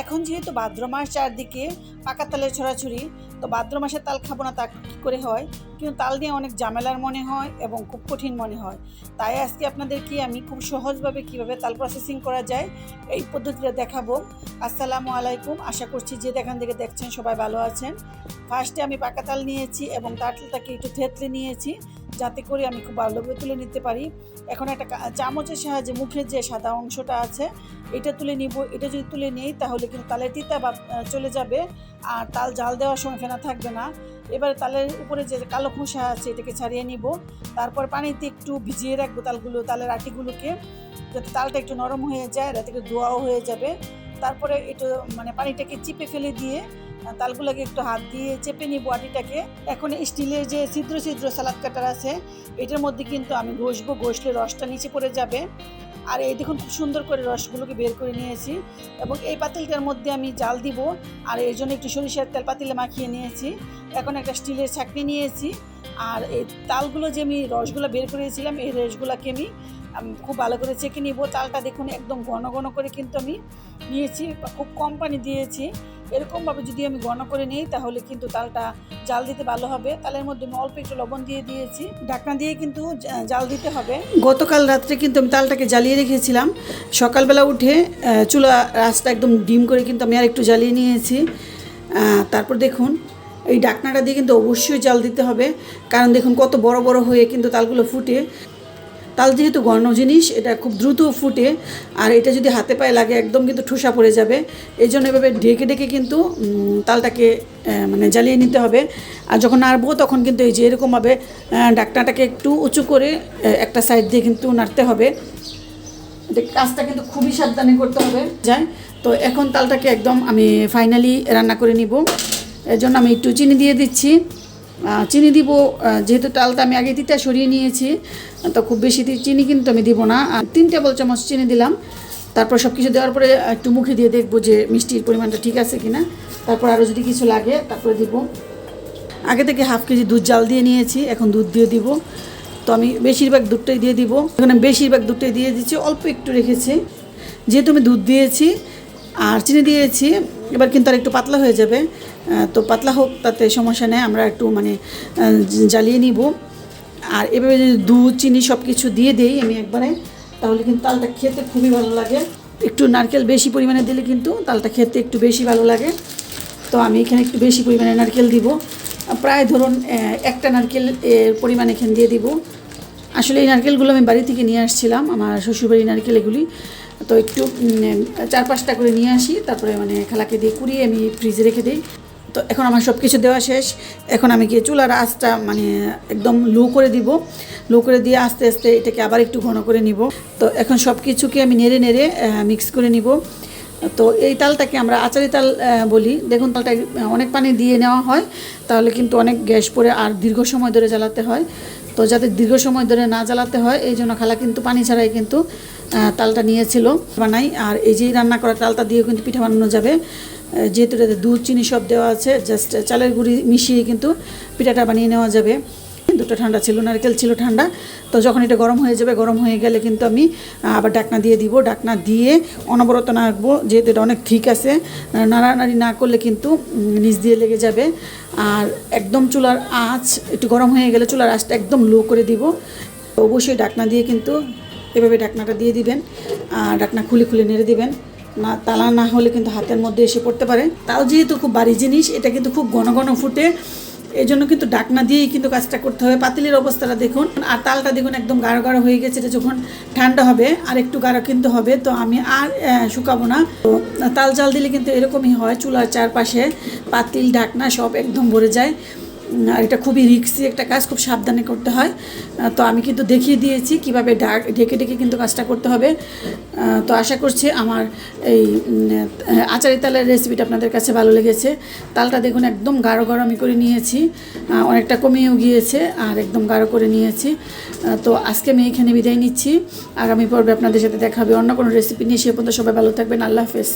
এখন যেহেতু ভাদ্র মাস চারদিকে পাকা তালের ছড়াছড়ি, তো ভাদ্র মাসে তাল খাব না তা কী করে হয়? কিন্তু তাল দিয়ে অনেক ঝামেলার মনে হয় এবং খুব কঠিন মনে হয়। তাই আজকে আপনাদেরকে আমি খুব সহজভাবে কীভাবে তাল প্রসেসিং করা যায় এই পদ্ধতিটা দেখাবো। আসসালামু আলাইকুম। আশা করছি যে দেখান থেকে দেখছেন সবাই ভালো আছেন। ফার্স্টে আমি পাকা তাল নিয়েছি এবং তালটাকে একটু থেতলে নিয়েছি। যাতে করে আমি খুব ভালোভাবে তুলে নিতে পারি। এখন একটা চামচের সাহায্যে মুখের যে সাদা অংশটা আছে, এটা তুলে নিব। এটা যদি তুলে নেই, তাহলে কিন্তু তালের তিতা বা চলে যাবে। আর তাল জাল দেওয়ার সময় ফেনা থাকবে না। এবারে তালের উপরে যে কালো খোসা আছে, এটাকে ছাড়িয়ে নিব। তারপর পানিতে একটু ভিজিয়ে রাখব তালগুলো, তালের আটিগুলোকে। যাতে তালটা একটু নরম হয়ে যায় থেকে ধোয়াও হয়ে যাবে। তারপরে এটা মানে পানিটাকে চিপে ফেলে দিয়ে তালগুলোকে একটু হাত দিয়ে চেপে নিব আটিটাকে। এখন স্টিলের যে ছিদ্র ছিদ্র সালাদ কাটার আছে, এটার মধ্যে কিন্তু আমি ঘষবো, ঘষলে রসটা নিচে পড়ে যাবে। আর এই দেখুন খুব সুন্দর করে রসগুলোকে বের করে নিয়েছি এবং এই পাতিলটার মধ্যে আমি জাল দিব। আর এর জন্য একটু সরিষার তেল পাতিলে মাখিয়ে নিয়েছি। এখন একটা স্টিলের ছাকনি নিয়েছি। আর এই তালগুলো যে আমি রসগুলো বের করেছিলাম, এই রসগুলোকে আমি খুব ভালো করে চেকে নিব। তালটা দেখুন একদম ঘন ঘন করে কিন্তু আমি নিয়েছি খুব কম পানি দিয়েছি। এরকমভাবে যদি আমি ঘন করে নিই, তাহলে কিন্তু তালটা জাল দিতে ভালো হবে। তালের মধ্যে আমি অল্প একটু লবণ দিয়ে দিয়েছি। ঢাকনা দিয়ে কিন্তু জাল দিতে হবে। গতকাল রাত্রে কিন্তু আমি তালটাকে জ্বালিয়ে রেখেছিলাম। সকালবেলা উঠে চুলা রাস্তা একদম ডিম করে কিন্তু আমি আর একটু জ্বালিয়ে নিয়েছি। তারপর দেখুন, এই ডাকনাটা দিয়ে কিন্তু অবশ্যই জাল দিতে হবে। কারণ দেখুন, কত বড় বড় হয়ে কিন্তু তালগুলো ফুটে। তাল যেহেতু ঘন জিনিস, এটা খুব দ্রুত ফুটে, আর এটা যদি হাতে পায়ে লাগে একদম কিন্তু ঠোসা পড়ে যাবে। এই জন্য এভাবে ঢেকে ঢেকে কিন্তু তালটাকে মানে জ্বালিয়ে নিতে হবে। আর যখন নাড়বো তখন কিন্তু এই যে এরকমভাবে ডাকনাটাকে একটু উঁচু করে একটা সাইড দিয়ে কিন্তু নাড়তে হবে। কাজটা কিন্তু খুবই সাবধানে করতে হবে। যায়, তো এখন তালটাকে একদম আমি ফাইনালি রান্না করে নিব। এর জন্য আমি একটু চিনি দিয়ে দিচ্ছি। চিনি দিব যেহেতু তালটা আমি আগে তিতা সরিয়ে নিয়েছি, তো খুব বেশি চিনি কিন্তু আমি দিব না। আর তিন টেবিল চামচ চিনি দিলাম। তারপর সব কিছু দেওয়ার পরে একটু মুখে দিয়ে দেখব যে মিষ্টির পরিমাণটা ঠিক আছে কিনা। তারপর আরও যদি কিছু লাগে, তারপরে দিব। আগে থেকে হাফ কেজি দুধ জাল দিয়ে নিয়েছি, এখন দুধ দিয়ে দিব। তো আমি বেশিরভাগ দুধটাই দিয়ে দিব। এখন আমি বেশিরভাগ দুধটাই দিয়ে দিচ্ছি, অল্প একটু রেখেছি। যেহেতু আমি দুধ দিয়েছি, আর চিনি দিয়েছি এবার কিন্তু আর একটু পাতলা হয়ে যাবে। তো পাতলা হোক, তাতে সমস্যা নেই, আমরা একটু মানে জ্বালিয়ে নিব। আর এভাবে যদি দুধ, চিনি সব কিছু দিয়ে দেই আমি একবারে, তাহলে কিন্তু তালটা খেতে খুবই ভালো লাগে। একটু নারকেল বেশি পরিমাণে দিলে কিন্তু তালটা খেতে একটু বেশি ভালো লাগে। তো আমি এখানে একটু বেশি পরিমাণে নারকেল দিব। প্রায় ধরুন একটা নারকেল এর পরিমাণ এখানে দিয়ে দিব। আসলে এই নারকেলগুলো আমি বাড়ি থেকে নিয়ে আসছিলাম, আমার শ্বশুরবাড়ির নারকেল এগুলি। তো একটু চার পাঁচটা করে নিয়ে আসি, তারপরে মানে খেলাকে দিয়ে কুড়িয়ে আমি ফ্রিজে রেখে দিই। তো এখন আমার সব কিছু দেওয়া শেষ। এখন আমি গিয়ে চুলার আঁচটা মানে একদম লো করে দিব। লো করে দিয়ে আস্তে আস্তে এটাকে আবার একটু ঘন করে নিব। তো এখন সব কিছুকে আমি নেড়ে নেড়ে মিক্স করে নিব। তো এই তালটাকে আমরা আচারি তাল বলি। দেখুন তালটা অনেক পানি দিয়ে নেওয়া হয়, তাহলে কিন্তু অনেক গ্যাস পড়ে আর দীর্ঘ সময় ধরে জ্বালাতে হয়। তো যাতে দীর্ঘ সময় ধরে না জ্বালাতে হয়, এই জন্য খালা কিন্তু পানি ছাড়াই কিন্তু তালটা নিয়েছিল, বানাই। আর এই যে রান্না করা তালটা দিয়েও কিন্তু পিঠা বানানো যাবে। যেহেতু এটাতে দুধ, চিনি সব দেওয়া আছে জাস্ট চালের গুঁড়ি মিশিয়ে কিন্তু পিঠাটা বানিয়ে নেওয়া যাবে। দুটো ঠান্ডা ছিল, নারকেল ছিল ঠান্ডা। তো যখন এটা গরম হয়ে যাবে, গরম হয়ে গেলে কিন্তু আমি আবার ডাকনা দিয়ে দিব। ডাকনা দিয়ে অনবরত নাড়বো, যেহেতু এটা অনেক ঠিক আছে। নাড়ানাড়ি না করলে কিন্তু নিচ দিয়ে লেগে যাবে। আর একদম চুলার আঁচ একটু গরম হয়ে গেলে চুলার আঁচটা একদম লো করে দিব। অবশ্যই ডাকনা দিয়ে কিন্তু এভাবে ডাকনাটা দিয়ে দিবেন। আর ডাকনা খুলে খুলে নেড়ে দিবেন। না, তালা না হলে কিন্তু হাতের মধ্যে এসে পড়তে পারে। তাও যেহেতু খুব বাড়ি জিনিস, এটা কিন্তু খুব ঘন ঘন ফুটে। এই জন্য কিন্তু ডাকনা দিয়েই কিন্তু কাজটা করতে হবে। পাতিলের অবস্থাটা দেখুন। আর তালটা দেখুন, একদম গাঢ় গাঢ় হয়ে গেছে। এটা যখন ঠান্ডা হবে, আর একটু গাঢ় কিন্তু হবে, তো আমি আর শুকাবো না। তো তাল জাল দিলে কিন্তু এরকমই হয়, চুলার চারপাশে পাতিল ঢাকনা সব একদম ভরে যায়। এটা খুবই রিক্সি একটা কাজ, খুব সাবধানে করতে হয়। তো আমি কিন্তু দেখিয়ে দিয়েছি কীভাবে ডাক ঢেকে ঢেকে কিন্তু কাজটা করতে হবে। তো আশা করছি আমার এই আচারি তালের রেসিপিটা আপনাদের কাছে ভালো লেগেছে। তালটা দেখুন একদম গাঢ় গাঢ় আমি করে নিয়েছি। অনেকটা কমিয়েও গিয়েছে আর একদম গাঢ় করে নিয়েছি। তো আজকে আমি এখানে বিদায় নিচ্ছি। আগামী পর্বে আপনাদের সাথে দেখা হবে অন্য কোনো রেসিপি নিয়ে। সে পর্যন্ত সবাই ভালো থাকবেন। আল্লাহ হাফেজ।